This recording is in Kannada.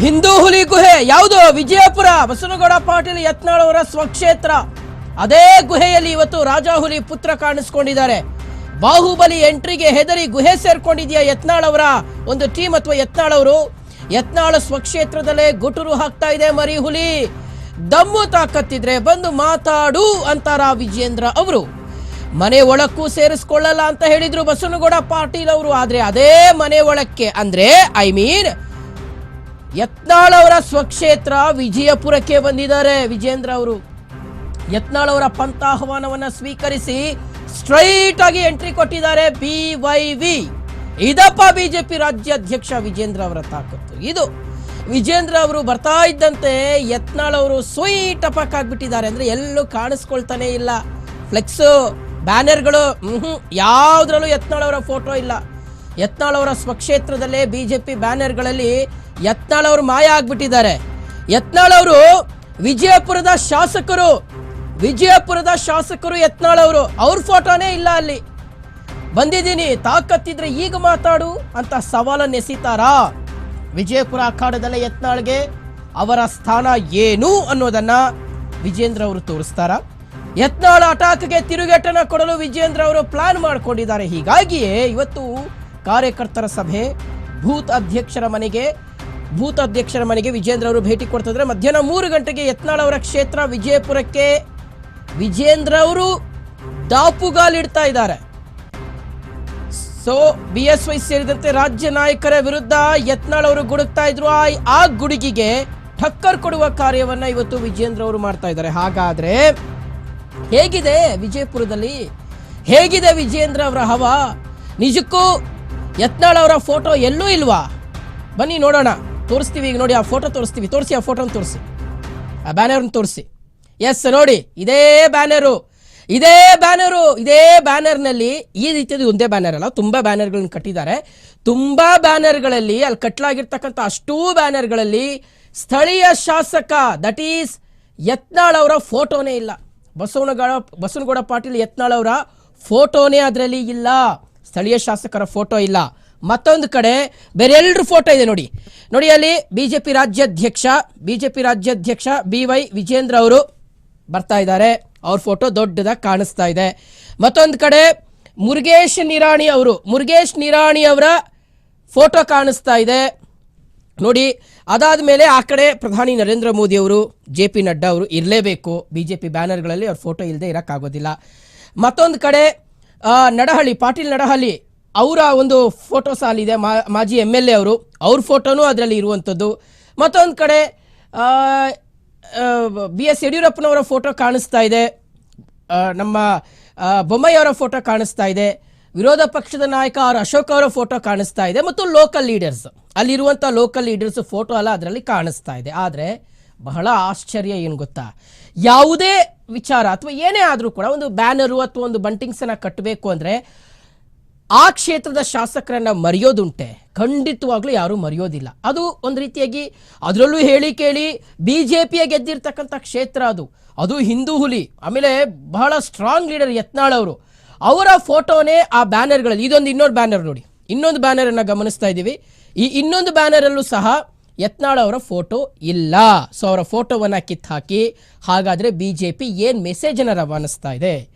ಹಿಂದೂ ಹುಲಿ ಗುಹೆ, ಯಾವುದು ವಿಜಯಪುರ ಬಸನಗೌಡ ಪಾಟೀಲ್ ಯತ್ನಾಳ್ ಅವರ ಸ್ವಕ್ಷೇತ್ರ. ಅದೇ ಗುಹೆಯಲ್ಲಿ ಇವತ್ತು ರಾಜಾ ಹುಲಿ ಪುತ್ರ ಕಾಣಿಸ್ಕೊಂಡಿದ್ದಾರೆ. ಬಾಹುಬಲಿ ಎಂಟ್ರಿಗೆ ಹೆದರಿ ಗುಹೆ ಸೇರ್ಕೊಂಡಿದೆಯಾ ಯತ್ನಾಳ್ ಅವರ ಒಂದು ಟೀಮ್ ಅಥವಾ ಯತ್ನಾಳ್ ಅವರು? ಯತ್ನಾಳ್ ಸ್ವಕ್ಷೇತ್ರದಲ್ಲೇ ಗುಟುರು ಹಾಕ್ತಾ ಇದೆ ಮರಿ ಹುಲಿ. ದಮ್ಮು ತಾಕತ್ತಿದ್ರೆ ಬಂದು ಮಾತಾಡು ಅಂತಾರ ವಿಜೇಂದ್ರ ಅವರು. ಮನೆ ಒಳಕ್ಕೂ ಸೇರಿಸ್ಕೊಳ್ಳಲ್ಲ ಅಂತ ಹೇಳಿದ್ರು ಬಸನಗೌಡ ಪಾಟೀಲ್ ಅವರು, ಆದ್ರೆ ಅದೇ ಮನೆ ಒಳಕ್ಕೆ ಅಂದ್ರೆ ಐ ಮೀನ್ ಯತ್ನಾಳ್ ಅವರ ಸ್ವಕ್ಷೇತ್ರ ವಿಜಯಪುರಕ್ಕೆ ಬಂದಿದ್ದಾರೆ. ವಿಜೇಂದ್ರ ಅವರು ಯತ್ನಾಳ್ ಅವರ ಪಂಥ ಆಹ್ವಾನವನ್ನ ಸ್ವೀಕರಿಸಿ ಸ್ಟ್ರೈಟ್ ಆಗಿ ಎಂಟ್ರಿ ಕೊಟ್ಟಿದ್ದಾರೆ ಬಿ ವೈ ವಿ ಇದಪ್ಪ ಬಿಜೆಪಿ ರಾಜ್ಯಾಧ್ಯಕ್ಷ ವಿಜೇಂದ್ರ ಅವರ ತಾಕತ್ತು. ಇದು ವಿಜೇಂದ್ರ ಅವರು ಬರ್ತಾ ಇದ್ದಂತೆ ಯತ್ನಾಳ್ ಅವರು ಸ್ವೀಟ್ ಅಪಕ್ ಆಗ್ಬಿಟ್ಟಿದ್ದಾರೆ. ಅಂದ್ರೆ ಎಲ್ಲೂ ಕಾಣಿಸ್ಕೊಳ್ತಾನೆ ಇಲ್ಲ. ಫ್ಲೆಕ್ಸು, ಬ್ಯಾನರ್ಗಳು ಹ್ಮ್ ಯಾವ್ದ್ರಲ್ಲೂ ಯತ್ನಾಳ್ ಅವರ ಫೋಟೋ ಇಲ್ಲ. ಯತ್ನಾಳ್ ಅವರ ಸ್ವಕ್ಷೇತ್ರದಲ್ಲೇ ಬಿಜೆಪಿ ಬ್ಯಾನರ್ಗಳಲ್ಲಿ ಯತ್ನಾಳ್ ಅವರು ಮಾಯ ಆಗ್ಬಿಟ್ಟಿದ್ದಾರೆ. ಯತ್ನಾಳ್ ಅವರು ವಿಜಯಪುರದ ಶಾಸಕರು ವಿಜಯಪುರದ ಶಾಸಕರು ಯತ್ನಾಳ್ ಅವರು. ಅವ್ರ ಫೋಟೋನೇ ಇಲ್ಲ ಅಲ್ಲಿ. ಬಂದಿದ್ದೀನಿ, ತಾಕತ್ತಿದ್ರೆ ಈಗ ಮಾತಾಡು ಅಂತ ಸವಾಲನ್ನು ಎಸಿತಾರಾ? ವಿಜಯಪುರ ಅಖಾಡದಲ್ಲೇ ಯತ್ನಾಳ್ಗೆ ಅವರ ಸ್ಥಾನ ಏನು ಅನ್ನೋದನ್ನ ವಿಜೇಂದ್ರ ಅವರು ತೋರಿಸ್ತಾರ? ಯತ್ನಾಳ್ ಅಟಾಕ್ಗೆ ತಿರುಗೇಟನ ಕೊಡಲು ವಿಜೇಂದ್ರ ಅವರು ಪ್ಲಾನ್ ಮಾಡಿಕೊಂಡಿದ್ದಾರೆ. ಹೀಗಾಗಿಯೇ ಇವತ್ತು ಕಾರ್ಯಕರ್ತರ ಸಭೆ ಭೂತ್ ಅಧ್ಯಕ್ಷರ ಮನೆಗೆ ಬೂತ್ ಅಧ್ಯಕ್ಷರ ಮನೆಗೆ ವಿಜೇಂದ್ರ ಅವರು ಭೇಟಿ ಕೊಡ್ತಿದ್ರೆ ಮಧ್ಯಾಹ್ನ ಮೂರು ಗಂಟೆಗೆ ಯತ್ನಾಳ್ ಅವರ ಕ್ಷೇತ್ರ ವಿಜಯಪುರಕ್ಕೆ ವಿಜೇಂದ್ರ ಅವರು ದಾಪುಗಾಲಿಡ್ತಾ ಇದ್ದಾರೆ. ಸೊ, ಬಿ ಎಸ್ ವೈ ಸೇರಿದಂತೆ ರಾಜ್ಯ ನಾಯಕರ ವಿರುದ್ಧ ಯತ್ನಾಳ್ ಅವರು ಗುಡುಕ್ತಾ ಇದ್ರು. ಆ ಗುಡುಗಿಗೆ ಠಕ್ಕರ್ ಕೊಡುವ ಕಾರ್ಯವನ್ನ ಇವತ್ತು ವಿಜೇಂದ್ರ ಅವರು ಮಾಡ್ತಾ ಇದ್ದಾರೆ. ಹಾಗಾದ್ರೆ ಹೇಗಿದೆ ವಿಜಯಪುರದಲ್ಲಿ? ಹೇಗಿದೆ ವಿಜೇಂದ್ರ ಅವರ ಹವಾ? ನಿಜಕ್ಕೂ ಯತ್ನಾಳ್ ಅವರ ಫೋಟೋ ಎಲ್ಲೂ ಇಲ್ವಾ? ಬನ್ನಿ ನೋಡೋಣ. ತೋರಿಸ್ತೀವಿ, ಈಗ ನೋಡಿ ಆ ಫೋಟೋ ತೋರಿಸ್ತೀವಿ. ತೋರಿಸಿ ಆ ಫೋಟೋನ ತೋರಿಸಿ. ಆ ಬ್ಯಾನರ್ನ ತೋರಿಸಿ. ಎಸ್ ನೋಡಿ, ಇದೇ ಬ್ಯಾನರು ಇದೇ ಬ್ಯಾನರು ಇದೇ ಬ್ಯಾನರ್ನಲ್ಲಿ ಈ ರೀತಿಯದು ಒಂದೇ ಬ್ಯಾನರ್ ಅಲ್ಲ, ತುಂಬ ಬ್ಯಾನರ್ಗಳನ್ನ ಕಟ್ಟಿದ್ದಾರೆ. ತುಂಬ ಬ್ಯಾನರ್ಗಳಲ್ಲಿ ಅಲ್ಲಿ ಕಟ್ಟಲಾಗಿರ್ತಕ್ಕಂಥ ಅಷ್ಟೂ ಬ್ಯಾನರ್ಗಳಲ್ಲಿ ಸ್ಥಳೀಯ ಶಾಸಕ ದಟ್ ಈಸ್ ಯತ್ನಾಳ್ ಅವರ ಫೋಟೋನೇ ಇಲ್ಲ. ಬಸವನಗೌಡ ಬಸವನಗೌಡ ಪಾಟೀಲ್ ಯತ್ನಾಳ್ ಅವರ ಫೋಟೋನೇ ಅದರಲ್ಲಿ ಇಲ್ಲ. ಸ್ಥಳೀಯ ಶಾಸಕರ ಫೋಟೋ ಇಲ್ಲ. ಮತ್ತೊಂದು ಕಡೆ ಬೇರೆ ಎಲ್ಲರ ಫೋಟೋ ಇದೆ ನೋಡಿ. ನೋಡಿ ಅಲ್ಲಿ ಬಿಜೆಪಿ ರಾಜ್ಯಾಧ್ಯಕ್ಷ ಬಿಜೆಪಿ ರಾಜ್ಯಾಧ್ಯಕ್ಷ ಬಿ ವೈ ವಿಜೇಂದ್ರ ಅವರು ಬರ್ತಾ ಇದ್ದಾರೆ. ಅವ್ರ ಫೋಟೋ ದೊಡ್ಡದಾಗಿ ಕಾಣಿಸ್ತಾ ಇದೆ. ಮತ್ತೊಂದು ಕಡೆ ಮುರುಗೇಶ್ ನಿರಾಣಿ ಅವರು, ಮುರುಗೇಶ್ ನಿರಾಣಿ ಅವರ ಫೋಟೋ ಕಾಣಿಸ್ತಾ ಇದೆ. ನೋಡಿ ಅದಾದ ಮೇಲೆ ಆ ಕಡೆ ಪ್ರಧಾನಿ ನರೇಂದ್ರ ಮೋದಿ ಅವರು ಜೆ ಪಿ ನಡ್ಡಾ ಅವರು ಇರಲೇಬೇಕು. ಬಿ ಜೆ ಪಿ ಬ್ಯಾನರ್ಗಳಲ್ಲಿ ಅವ್ರ ಫೋಟೋ ಇಲ್ಲದೆ ಇರೋಕ್ಕಾಗೋದಿಲ್ಲ. ಮತ್ತೊಂದು ಕಡೆ ನಡಹಳ್ಳಿ, ಪಾಟೀಲ್ ನಡಹಳ್ಳಿ ಅವರ ಒಂದು ಫೋಟೋ ಸಾಲಿದೆ ಮಾಜಿ ಎಂ ಎಲ್ ಎ ಅವರು. ಅವ್ರ ಫೋಟೋನೂ ಅದರಲ್ಲಿ ಇರುವಂಥದ್ದು. ಮತ್ತೊಂದು ಕಡೆ ಬಿ ಎಸ್ ಯಡಿಯೂರಪ್ಪನವರ ಫೋಟೋ ಕಾಣಿಸ್ತಾ ಇದೆ. ನಮ್ಮ ಬೊಮ್ಮಯ್ಯವರ ಫೋಟೋ ಕಾಣಿಸ್ತಾ ಇದೆ. ವಿರೋಧ ಪಕ್ಷದ ನಾಯಕ ಆರ್ ಅಶೋಕ್ ಅವರ ಫೋಟೋ ಕಾಣಿಸ್ತಾ ಇದೆ. ಮತ್ತು ಲೋಕಲ್ ಲೀಡರ್ಸ್ ಅಲ್ಲಿರುವಂಥ ಲೋಕಲ್ ಲೀಡರ್ಸ್ ಫೋಟೋ ಎಲ್ಲ ಅದರಲ್ಲಿ ಕಾಣಿಸ್ತಾ ಇದೆ. ಆದರೆ, ಬಹಳ ಆಶ್ಚರ್ಯ ಏನು ಗೊತ್ತಾ? ಯಾವುದೇ ವಿಚಾರ ಅಥವಾ ಏನೇ ಆದರೂ ಕೂಡ ಒಂದು ಬ್ಯಾನರು ಅಥವಾ ಒಂದು ಬಂಟಿಂಗ್ಸನ್ನು ಕಟ್ಟಬೇಕು ಅಂದರೆ ಆ ಕ್ಷೇತ್ರದ ಶಾಸಕರನ್ನ ಮರೆಯೋದುಂಟೆ. ಖಂಡಿತವಾಗ್ಲೂ ಯಾರೂ ಮರೆಯೋದಿಲ್ಲ. ಅದು ಒಂದು ರೀತಿಯಾಗಿ ಅದರಲ್ಲೂ ಹೇಳಿ ಕೇಳಿ ಬಿ ಜೆ ಪಿಯ ಗೆದ್ದಿರ್ತಕ್ಕಂಥ ಕ್ಷೇತ್ರ ಅದು. ಅದು ಹಿಂದೂ ಹುಲಿ, ಆಮೇಲೆ ಬಹಳ ಸ್ಟ್ರಾಂಗ್ ಲೀಡರ್ ಯತ್ನಾಳ್ ಅವರು. ಅವರ ಫೋಟೋನೇ ಆ ಬ್ಯಾನರ್ಗಳಲ್ಲಿ, ಇದೊಂದು ಇನ್ನೊಂದು ಬ್ಯಾನರ್ ನೋಡಿ. ಇನ್ನೊಂದು ಬ್ಯಾನರನ್ನು ಗಮನಿಸ್ತಾ ಇದ್ದೀವಿ. ಈ ಇನ್ನೊಂದು ಬ್ಯಾನರಲ್ಲೂ ಸಹ ಯತ್ನಾಳ್ ಅವರ ಫೋಟೋ ಇಲ್ಲ. ಸೊ ಅವರ ಫೋಟೋವನ್ನು ಕಿತ್ತಾಕಿ, ಹಾಗಾದರೆ ಬಿ ಜೆ ಪಿ ಏನು ಮೆಸೇಜನ್ನು ರವಾನಿಸ್ತಾ ಇದೆ?